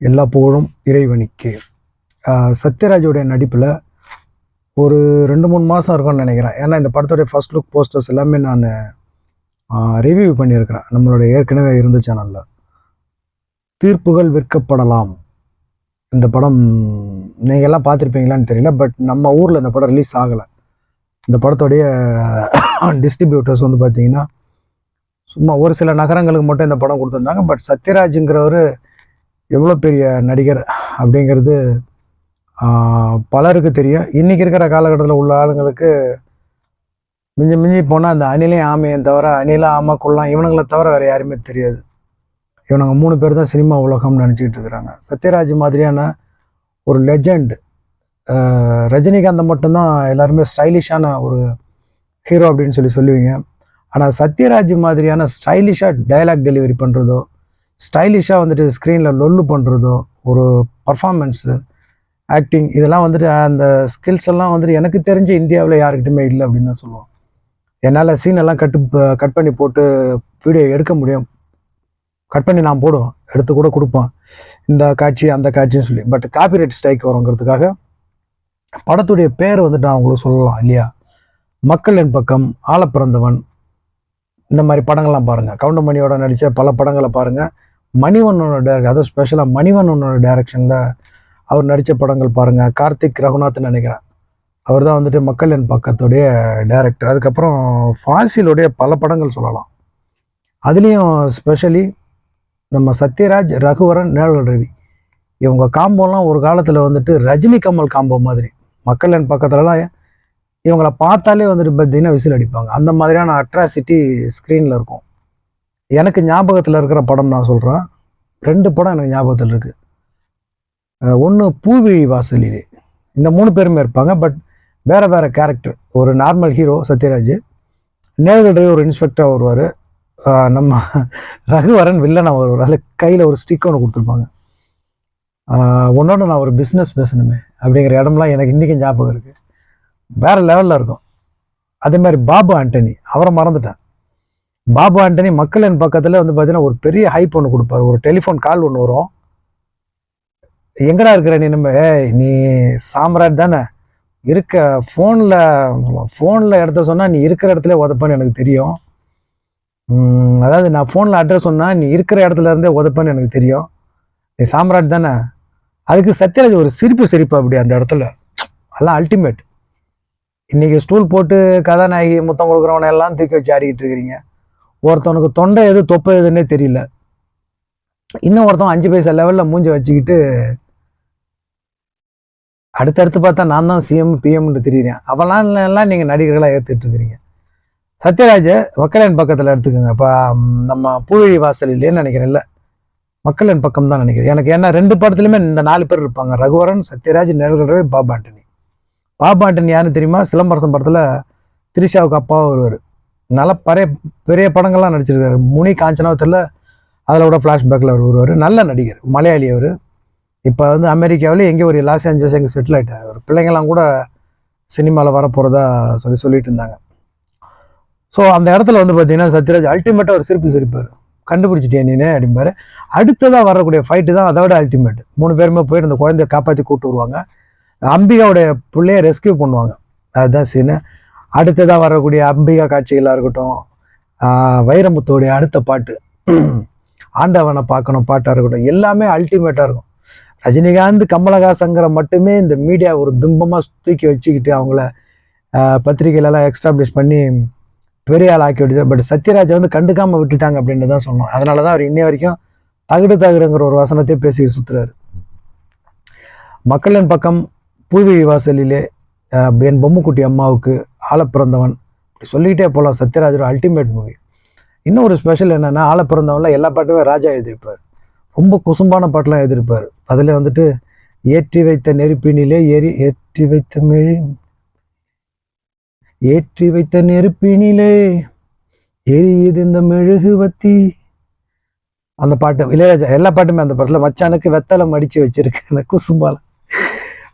எல்லா புகழும் இறைவனுக்கு சத்யராஜோடைய நடிப்பில் ஒரு ரெண்டு மூணு மாதம் இருக்கும்னு நினைக்கிறேன். ஏன்னா இந்த படத்துடைய ஃபர்ஸ்ட் லுக் போஸ்டர்ஸ் எல்லாமே நான் ரிவ்யூ பண்ணியிருக்கிறேன். நம்மளோட ஏற்கனவே இருந்த சேனலில் தீர்ப்புகள் விற்கப்படலாம். இந்த படம் நீங்கள் எல்லாம் பார்த்துருப்பீங்களான்னு தெரியல பட் நம்ம ஊரில் இந்த படம் ரிலீஸ் ஆகலை. இந்த படத்துடைய டிஸ்ட்ரிபியூட்டர்ஸ் வந்து பார்த்தீங்கன்னா சும்மா ஒரு சில நகரங்களுக்கு மட்டும் இந்த படம் கொடுத்துருந்தாங்க பட் சத்யராஜுங்கிறவர் எவ்வளோ பெரிய நடிகர் அப்படிங்கிறது பலருக்கு தெரியும். இன்றைக்கி இருக்கிற காலகட்டத்தில் உள்ள ஆளுங்களுக்கு மிஞ்சி மிஞ்சி போனால் அந்த அணிலையும் ஆமையை தவிர அணில ஆமை கொள்ளலாம் இவனுங்களை தவிர வேறு யாருமே தெரியாது. இவனுங்க மூணு பேர் தான் சினிமா உலகம்னு நினச்சிக்கிட்டு இருக்கிறாங்க. சத்யராஜ் மாதிரியான ஒரு லெஜண்ட் ரஜினிகாந்தை மட்டும்தான் எல்லாருமே ஸ்டைலிஷான ஒரு ஹீரோ அப்படின்னு சொல்லி சொல்லுவீங்க. ஆனால் சத்யராஜ் மாதிரியான ஸ்டைலிஷாக டயலாக் டெலிவரி பண்ணுறதோ ஸ்டைலிஷாக வந்துட்டு ஸ்க்ரீனில் லொல்லு பண்ணுறதோ ஒரு பர்ஃபார்மன்ஸு ஆக்டிங் இதெல்லாம் வந்துட்டு அந்த ஸ்கில்ஸ் எல்லாம் வந்துட்டு எனக்கு தெரிஞ்ச இந்தியாவில் யாருக்கிட்டுமே இல்லை அப்படின்னு தான் சொல்லுவோம். என்னால் சீன் எல்லாம் கட்டு கட் பண்ணி போட்டு வீடியோ எடுக்க முடியும். கட் பண்ணி நான் போடுவோம் எடுத்து கூட கொடுப்பேன். இந்த காட்சி அந்த காட்சின்னு சொல்லி. பட் காப்பிரைட் ஸ்ட்ரைக் வருங்கிறதுக்காக படத்துடைய பேர் வந்துட்டு நான் உங்களுக்கு சொல்லலாம் இல்லையா? மக்கள் என் பக்கம் ஆளப்பிறந்தவன் இந்த மாதிரி படங்கள்லாம் பாருங்கள் கவுண்டமணியோட நடித்த பல படங்களை பாருங்கள் மணிவண்ணனோட டேரக்ட் அதுவும் ஸ்பெஷலாக மணிவண்ணனோட டைரக்ஷனில் அவர் நடித்த படங்கள் பாருங்கள் கார்த்திக் ரகுநாத்னு நினைக்கிறேன். அவர் தான் வந்துட்டு மக்கள் என் பக்கத்துடைய டேரக்டர் அதுக்கப்புறம் ஃபாசிலுடைய பல படங்கள் சொல்லலாம். அதுலேயும் ஸ்பெஷலி நம்ம சத்யராஜ் ரகுவரன் நேழல் ரவி. இவங்க காம்போலாம் ஒரு காலத்தில் வந்துட்டு ரஜினி கமல் காம்போ மாதிரி. மக்கள் என் பக்கத்துலலாம் இவங்கள பார்த்தாலே வந்துட்டு பார்த்தீங்கன்னா விசில் அடிப்பாங்க. அந்த மாதிரியான அட்ராசிட்டி ஸ்க்ரீனில் இருக்கும். எனக்கு ஞாபகத்தில் இருக்கிற படம் நான் சொல்கிறேன் ரெண்டு படம் எனக்கு ஞாபகத்தில் இருக்குது ஒன்று பூவிழி வாசலிலே. இந்த மூணு பேருமே இருப்பாங்க பட் வேறு வேறு கேரக்டர் ஒரு நார்மல் ஹீரோ சத்யராஜ். நேர்கடைய ஒரு இன்ஸ்பெக்டராக வருவார். நம்ம ரகுவரன் வில்லனாக வருவார். அதில் கையில் ஒரு ஸ்டிக் ஒன்று கொடுத்துருப்பாங்க. உன்னோட நான் ஒரு பிஸ்னஸ் பேசணுமே அப்படிங்கிற இடம்லாம் எனக்கு இன்றைக்கும் ஞாபகம் இருக்குது வேறு லெவலில் இருக்கும். அதே மாதிரி பாபு ஆண்டனி. அவரை மறந்துட்டேன். பாபு ஆண்டனி மக்களின் பக்கத்தில் வந்து பார்த்தீங்கன்னா ஒரு பெரிய ஹைப் ஒன்று கொடுப்பாரு. ஒரு டெலிஃபோன் கால் ஒன்று வரும். எங்கடா இருக்கிற நீ நம்ம ஏய் நீ சாம்ராட் தானே? இருக்க ஃபோனில் ஃபோனில் இடத்த சொன்னால் நீ இருக்கிற இடத்துல உதப்பன்னு எனக்கு தெரியும். அதாவது நான் ஃபோனில் அட்ரஸ் சொன்னால் நீ இருக்கிற இடத்துல இருந்தே உதப்பன்னு எனக்கு தெரியும். நீ சாம்ராட் தானே? அதுக்கு சத்யராஜ் ஒரு சிரிப்பு சிரிப்பு அப்படி அந்த இடத்துல. அதெல்லாம் அல்டிமேட் இன்றைக்கி ஸ்டூல் போட்டு கதாநாயகி முத்தம் கொடுக்குறவனை எல்லாம் தூக்கி வச்சு ஆடிக்கிட்டு இருக்கிறீங்க. ஒருத்தவனுக்கு தொண்டை எது தொப்பை எதுன்னே தெரியல. இன்னும் ஒருத்தன் அஞ்சு பைசா லெவலில் மூஞ்சி வச்சுக்கிட்டு அடுத்தடுத்து பார்த்தா நான் தான் சிஎம் பிஎம்னு தெரியுறேன். அவெல்லாம் எல்லாம் நீங்கள் நடிகர்களாக ஏற்றுட்டு இருக்கிறீங்க சத்யராஜ மக்களின் பக்கத்தில் எடுத்துக்கோங்க. இப்போ நம்ம பூவழி வாசலிலேன்னு நினைக்கிறேன் இல்லை மக்களின் பக்கம் தான் நினைக்கிறேன். எனக்கு ஏன்னா ரெண்டு படத்துலையுமே இந்த நாலு பேர் இருப்பாங்க. ரகுவரன் சத்யராஜ் நிழல்களவே பாப் ஆண்டனி பாப் ஆண்டனி யாருன்னு தெரியுமா? சிலம்பரசன் படத்தில் திரிஷாவுக்கு அப்பாவும் வருவார். நல்ல பழைய பெரிய படங்கள்லாம் நடிச்சிருக்காரு. முனி காஞ்சனாவத்தில் அதில் கூட ஃப்ளாஷ்பேக்கில் அவர் வருவார். நல்ல நடிகர் மலையாளி அவர். இப்போ வந்து அமெரிக்காவில் எங்கே ஒரு லாஸ் ஏஞ்சல்ஸ் எங்கே செட்டில் ஆகிட்டார் அவர். பிள்ளைங்கள்லாம் கூட சினிமாவில் வரப்போகிறதா சொல்லி சொல்லிட்டு இருந்தாங்க. ஸோ அந்த இடத்துல வந்து பார்த்தீங்கன்னா சத்யராஜ் அல்டிமேட்டாக ஒரு சிரிப்பு சிரிப்பார். கண்டுபிடிச்சிட்டேன் நீனே அப்படிம்பாரு. அடுத்ததாக வரக்கூடிய ஃபைட்டு தான் அதை விட அல்டிமேட் மூணு பேருமே போயிட்டு அந்த குழந்தைய காப்பாற்றி கூப்பிட்டு வருவாங்க. அம்பிகாவுடைய பிள்ளைய ரெஸ்கியூ பண்ணுவாங்க. அதுதான் சீனு அடுத்ததாக வரக்கூடிய அம்பிகா காட்சிகளாக இருக்கட்டும் வைரமுத்தோடைய அடுத்த பாட்டு. ஆண்டவனை பார்க்கணும் பாட்டாக இருக்கட்டும் எல்லாமே அல்டிமேட்டாக இருக்கும். ரஜினிகாந்த் கமலஹாசங்கிற மட்டுமே இந்த மீடியா ஒரு பிம்பமாக தூக்கி வச்சுக்கிட்டு அவங்கள ஆஹ் பத்திரிகையிலலாம் எக்ஸ்டாப்ளிஷ் பண்ணி பெரிய ஆள் ஆக்கி விட்டு பட் சத்யராஜை வந்து கண்டுக்காமல் விட்டுட்டாங்க அப்படின்னு தான் சொன்னோம். அதனால தான் அவர் இன்னை வரைக்கும் தகுடு தகுடுங்கிற ஒரு வசனத்தையே பேசிக்கிட்டு சுற்றுறாரு மக்களின் பக்கம் பூவி வாசலிலே என் பொம்முக்குட்டி அம்மாவுக்கு ஆள பிறந்தவன். இப்படி சொல்லிக்கிட்டே போகலாம் சத்யராஜோட அல்டிமேட் மூவி இன்னும் ஒரு ஸ்பெஷல் என்னென்னா ஆள பிறந்தவன்ல எல்லா பாட்டுமே ராஜா எழுதியிருப்பார். ரொம்ப குசும்பான பாட்டெலாம் எழுதியிருப்பார். அதில் வந்துட்டு ஏற்றி வைத்த நெருப்பினிலே ஏறி ஏற்றி வைத்த மெழி ஏற்றி வைத்த நெருப்பினிலே எரியுது இந்த மெழுகுவத்தி அந்த பாட்டு இளையராஜா எல்லா பாட்டுமே அந்த பாட்டில். மச்சானுக்கு வெத்தலை மடித்து வச்சிருக்கேன் குசும்பால.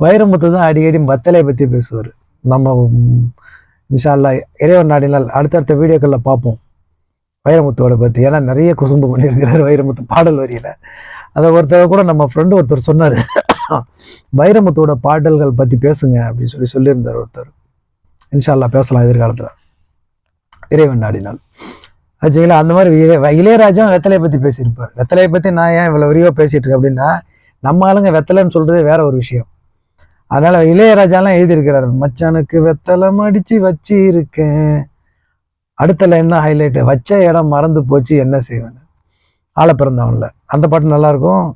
வைரமுத்து தான் அடிக்கடி வத்தலையை பற்றி பேசுவார். நம்ம விஷால்லா இறைவன் நாடினால் அடுத்தடுத்த வீடியோக்களில் பார்ப்போம் வைரமுத்துவோட பற்றி ஏன்னா நிறைய குசும்பு பண்ணியிருக்கிறார் வைரமுத்து பாடல் வரியில். அதை ஒருத்தர் கூட நம்ம ஃப்ரெண்டு ஒருத்தர் சொன்னார். வைரமுத்தோட பாடல்கள் பற்றி பேசுங்க அப்படின்னு சொல்லி சொல்லியிருந்தார் ஒருத்தர். இன்ஷால்லா பேசலாம் எதிர்காலத்தில். இறைவன் நாடினால். ஆச்சுங்களா? அந்த மாதிரி இளைய- இளையராஜா வெத்தலையை பற்றி பேசியிருப்பார். வெத்தலையை பற்றி நான் ஏன் இவ்வளோ விரிவாக பேசிகிட்டு இருக்கேன் அப்படின்னா நம்ம ஆளுங்க வெத்தலைன்னு சொல்கிறது வேற ஒரு விஷயம். அதனால இளையராஜாலாம் எழுதியிருக்கிறார் மச்சானுக்கு வெத்தலை அடிச்சு வச்சு இருக்கேன் அடுத்த லைன் தான் ஹைலைட்டு வச்ச இடம் மறந்து போச்சு என்ன செய்வேன்? ஆள பிறந்தவன்ல அந்த பாட்டு நல்லா இருக்கும்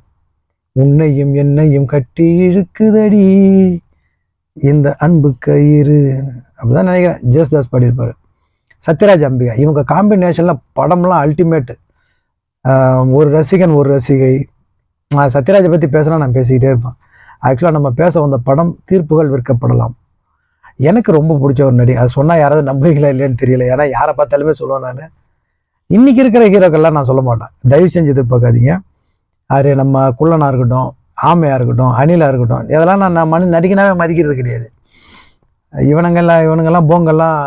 உன்னையும் என்னையும் கட்டி இழுக்குதடி இந்த அன்பு கயிறு. அப்படிதான் நினைக்கிறேன். ஜேசுதாஸ் பாடியிருப்பார். சத்யராஜ் அம்பிகா. இவங்க காம்பினேஷனில் படம்லாம் அல்டிமேட்டு ஒரு ரசிகன் ஒரு ரசிகை. நான் சத்யராஜை பற்றி பேசினா நான் பேசிக்கிட்டே இருப்பேன். ஆக்சுவலாக நம்ம பேச வந்த படம் தீர்ப்புகள் விற்கப்படலாம். எனக்கு ரொம்ப பிடிச்ச ஒரு நடி அது சொன்னால் யாராவது நம்புவீங்களா இல்லையான்னு தெரியல. ஏன்னா யாரை பார்த்தாலுமே சொல்லுவேன் நான். இன்னைக்கு இருக்கிற ஹீரோக்கள்லாம் நான் சொல்ல மாட்டேன். தயவு செஞ்சு எதிர்பார்க்காதீங்க. அது நம்ம குள்ளனாக இருக்கட்டும் ஆமையாக இருக்கட்டும் அணிலாக இருக்கட்டும் இதெல்லாம் நான் நான் மனு நடிக்கனாவே மதிக்கிறது கிடையாது. இவனுங்கெல்லாம் இவனுங்கெல்லாம் போங்கெல்லாம்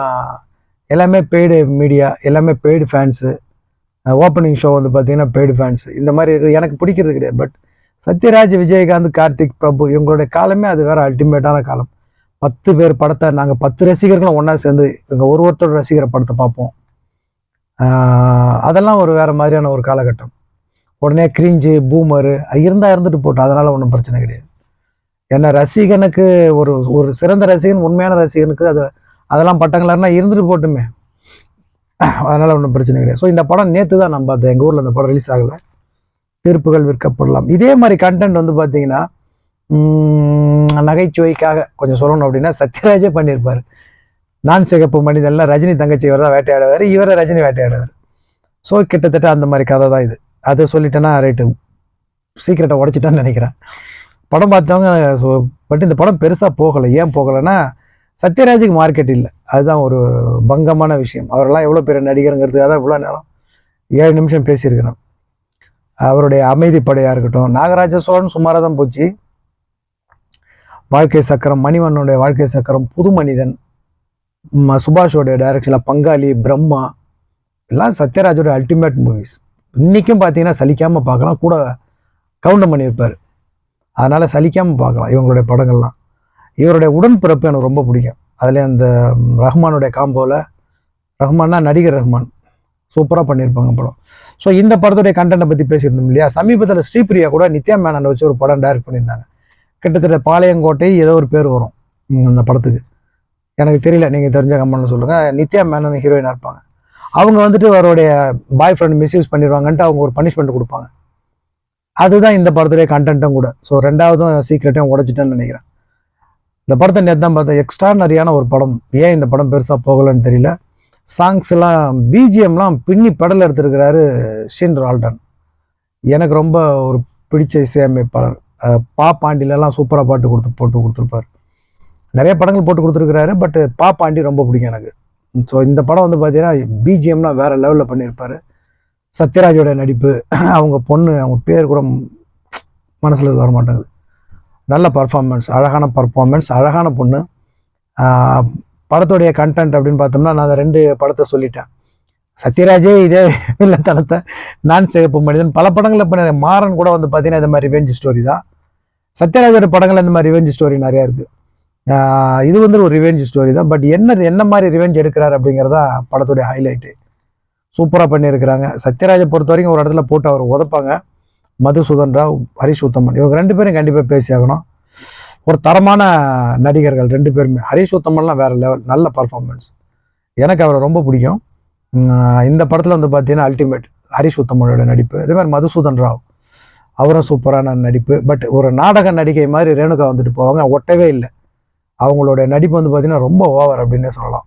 எல்லாமே பெய்டு மீடியா எல்லாமே பெய்டு ஃபேன்ஸு ஓப்பனிங் ஷோ வந்து பார்த்திங்கன்னா பெய்டு ஃபேன்ஸ் இந்த மாதிரி எனக்கு பிடிக்கிறது கிடையாது. பட் சத்யராஜ் விஜயகாந்த் கார்த்திக் பிரபு இவங்களுடைய காலமே அது வேற அல்டிமேட்டான காலம். பத்து பேர் படத்தை நாங்கள் பத்து ரசிகர்களும் ஒன்றா சேர்ந்து எங்கள் ஒரு ஒருத்தர் ரசிகரை படத்தை பார்ப்போம். அதெல்லாம் ஒரு வேறு மாதிரியான ஒரு காலகட்டம். உடனே கிரிஞ்சு பூமரு இருந்தால் இருந்துட்டு போட்டோம் அதனால் ஒன்றும் பிரச்சனை கிடையாது. ஏன்னா ரசிகனுக்கு ஒரு ஒரு சிறந்த ரசிகன் உண்மையான ரசிகனுக்கு அது அதெல்லாம் பட்டங்களாருன்னா இருந்துட்டு போட்டுமே. அதனால் ஒன்றும் பிரச்சனை கிடையாது. ஸோ இந்த படம் நேற்று தான் நம்ம பார்த்தேன். எங்கள் ஊரில் அந்த படம் ரிலீஸ் ஆகலை. தீர்ப்புகள் விற்கப்படலாம். இதே மாதிரி கண்டென்ட் வந்து பார்த்தீங்கன்னா நகைச்சுவைக்காக கொஞ்சம் சொல்லணும் அப்படின்னா சத்யராஜே பண்ணியிருப்பார். நான் சிகப்பு மனிதன்ல ரஜினி தங்கச்சி இவர் தான் வேட்டையாடுவார் இவரை ரஜினி வேட்டையாடுவார். ஸோ கிட்டத்தட்ட அந்த மாதிரி கதை தான் இது. அதை சொல்லிட்டேன்னா ரைட்டு சீக்கிரட்டை உடச்சிட்டான்னு நினைக்கிறேன். படம் பார்த்தவங்க ஸோ பட் இந்த படம் பெருசாக போகலை. ஏன் போகலைன்னா சத்யராஜுக்கு மார்க்கெட் இல்லை. அதுதான் ஒரு பங்கமான விஷயம். அவரெல்லாம் எவ்வளோ பெரிய நடிகருங்கிறதுக்காக தான் இவ்வளோ நேரம் ஏழு நிமிஷம் பேசியிருக்கிறோம் அவருடைய அமைதிப்படையாக இருக்கட்டும். நாகராஜ சோழன் சுமாராக தான் போச்சு. வாழ்க்கை சக்கரம் மணிவண்ணனுடைய வாழ்க்கை சக்கரம் புது மனிதன் சுபாஷோடைய டைரக்ஷனில் பங்காளி பிரம்மா எல்லாம் சத்யராஜோட அல்டிமேட் மூவிஸ் இன்றைக்கும் பார்த்தீங்கன்னா சலிக்காமல் பார்க்கலாம். கூட கவுண்டம் பண்ணியிருப்பார். அதனால் சலிக்காமல் பார்க்கலாம் இவங்களுடைய படங்கள்லாம். இவருடைய உடன்பிறப்பு எனக்கு ரொம்ப பிடிக்கும். அதில் அந்த ரஹ்மானுடைய காம்போவில் ரஹ்மான்னா நடிகர் ரஹ்மான். சூப்பராக பண்ணியிருப்பாங்க படம். ஸோ இந்த படத்துடைய கண்டென்ட்டை பற்றி பேசியிருந்தோம் இல்லையா? சமீபத்தில் ஸ்ரீபிரியா கூட நித்யா மேனனை வச்சு ஒரு படம் டைரக்ட் பண்ணியிருந்தாங்க. கிட்டத்தட்ட பாளையங்கோட்டை ஏதோ ஒரு பேர் வரும் அந்த படத்துக்கு. எனக்கு தெரியல நீங்கள் தெரிஞ்ச கமெண்ட்ல சொல்லுங்கள் நித்யா மேனன் ஹீரோயினாக இருப்பாங்க. அவங்க வந்துட்டு அவருடைய பாய் ஃப்ரெண்ட் மிஸ்யூஸ் பண்ணிடுவாங்கன்ட்டு அவங்க ஒரு பனிஷ்மெண்ட் கொடுப்பாங்க. அதுதான் இந்த படத்துடைய கண்டென்ட்டும் கூட. ஸோ ரெண்டாவதும் சீக்கிரட்டையும் உடைச்சிட்டேன்னு நினைக்கிறேன். இந்த படத்தை நேற்று தான் பார்த்தேன். எக்ஸ்ட்ரானரியான ஒரு படம். ஏன் இந்த படம் பெருசாக போகலைன்னு தெரியல. சாங்ஸ்லாம் பிஜிஎம்லாம் பின்னி படல் எடுத்திருக்கிறாரு ஷின் ரால்டன். எனக்கு ரொம்ப ஒரு பிடிச்ச இசையமைப்பாளர். பா பாண்டிலெல்லாம் சூப்பராக பாட்டு கொடுத்து போட்டு கொடுத்துருப்பார். நிறைய படங்கள் போட்டு கொடுத்துருக்கிறாரு பட் பா பாண்டி ரொம்ப பிடிக்கும் எனக்கு. ஸோ இந்த படம் வந்து பார்த்தீங்கன்னா பிஜிஎம்லாம் வேறு லெவலில் பண்ணியிருப்பார். சத்யராஜோட நடிப்பு அவங்க பொண்ணு அவங்க பேர் கூட மனசில் வர மாட்டேங்குது நல்ல பர்ஃபார்மன்ஸ் அழகான பர்ஃபார்மன்ஸ் அழகான பொண்ணு. படத்துடைய கண்டென்ட் அப்படின்னு பார்த்தோம்னா நான் அந்த ரெண்டு படத்தை சொல்லிட்டேன். சத்யராஜே இதே வில்லத்தனத்தை நான் சிகப்பு மனிதன். பல படங்களில் இப்போ மாறன் கூட வந்து பார்த்தீங்கன்னா இந்த மாதிரி ரிவெஞ்ச் ஸ்டோரி தான். சத்யராஜோட படங்கள் இந்த மாதிரி ரிவெஞ்ச் ஸ்டோரி நிறையா இருக்குது இது வந்து ஒரு ரிவெஞ்ச் ஸ்டோரி தான். பட் என்ன என்ன மாதிரி ரிவெஞ்ச் எடுக்கிறார் அப்படிங்கிறதா படத்துடைய ஹைலைட்டு சூப்பராக பண்ணியிருக்கிறாங்க. சத்யராஜை பொறுத்த வரைக்கும் ஒரு இடத்துல போட்டு அவர் உதைப்பாங்க. மதுசூதன் ராவ் ஹரிஷ் உத்தமன் இவங்க ரெண்டு பேரும் கண்டிப்பாக பேசி ஆகணும் ஒரு தரமான நடிகர்கள் ரெண்டு பேருமே. ஹரிஷ் உத்தமன்லாம் வேறு லெவல் நல்ல பர்ஃபார்மன்ஸ் எனக்கு அவரை ரொம்ப பிடிக்கும். இந்த படத்தில் வந்து பார்த்தீங்கன்னா அல்டிமேட் ஹரிஷ் உத்தமனோட நடிப்பு. இதே மாதிரி மதுசூதன் ராவ். அவரும் சூப்பரான நடிப்பு. பட் ஒரு நாடக நடிகை மாதிரி ரேணுகா வந்துட்டு போவாங்க. ஒட்டவே இல்லை. அவங்களோட நடிப்பு வந்து பார்த்திங்கன்னா ரொம்ப ஓவர் அப்படின்னே சொல்லலாம்.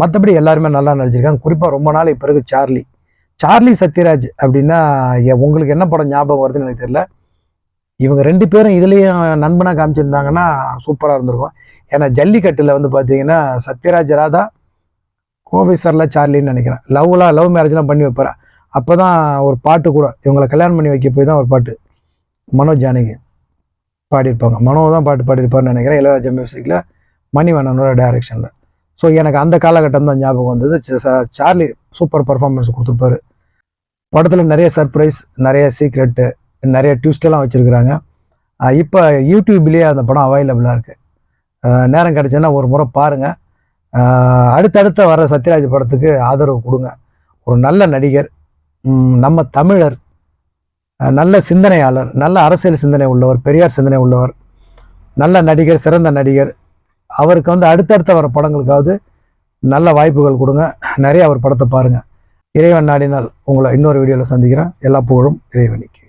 மற்றபடி எல்லாருமே நல்லா நடிச்சிருக்காங்க. குறிப்பாக ரொம்ப நாள் இப்போ சார்லி. சார்லி சத்யராஜ் அப்படின்னா உங்களுக்கு என்ன படம் ஞாபகம் வருதுன்னு எனக்கு தெரியல. இவங்க ரெண்டு பேரும் இதுலேயும் நண்பனாக காமிச்சிருந்தாங்கன்னா சூப்பராக இருந்திருக்கும். ஏன்னா ஜல்லிக்கட்டில் வந்து பார்த்தீங்கன்னா சத்யராஜ் ராதா கோவை சர்ல சார்லின்னு நினைக்கிறேன். லவ்லாம் லவ் மேரேஜ்லாம் பண்ணி வைப்பார்? அப்போ தான் ஒரு பாட்டு கூட இவங்களை கல்யாணம் பண்ணி வைக்க போய் தான் ஒரு பாட்டு. மனோஜ் ஜானகி பாடியிருப்பாங்க. மனோ தான் பாட்டு பாடியிருப்பாருன்னு நினைக்கிறேன். இளையராஜா மியூசிக்கில் மணிவண்ணனோட டைரக்ஷனில் ஸோ எனக்கு அந்த காலகட்டம் தான் ஞாபகம் வந்தது. ச- ச- சார்லி சூப்பர் பர்ஃபார்மன்ஸ் கொடுத்துருப்பாரு. படத்தில் நிறைய சர்ப்ரைஸ் நிறைய சீக்ரெட்டு நிறைய ட்விஸ்டெல்லாம் வச்சுருக்குறாங்க. இப்போ யூடியூப்லேயே அந்த படம் அவைலபிளாக இருக்குது நேரம் கிடச்சுன்னா ஒரு முறை பாருங்கள் அடுத்தடுத்த வர சத்யராஜ் படத்துக்கு ஆதரவு கொடுங்க. ஒரு நல்ல நடிகர் நம்ம தமிழர் நல்ல சிந்தனையாளர் நல்ல அரசியல் சிந்தனை உள்ளவர் பெரியார் சிந்தனை உள்ளவர் நல்ல நடிகர் சிறந்த நடிகர். அவருக்கு வந்து அடுத்தடுத்த வர படங்களுக்காவது நல்ல வாய்ப்புகள் கொடுங்க. நிறைய அவர் படத்தை பாருங்கள் இறைவன் நாடினால் உங்களை இன்னொரு வீடியோவில் சந்திக்கிறேன். எல்லா புகழும் இறைவனுக்கு.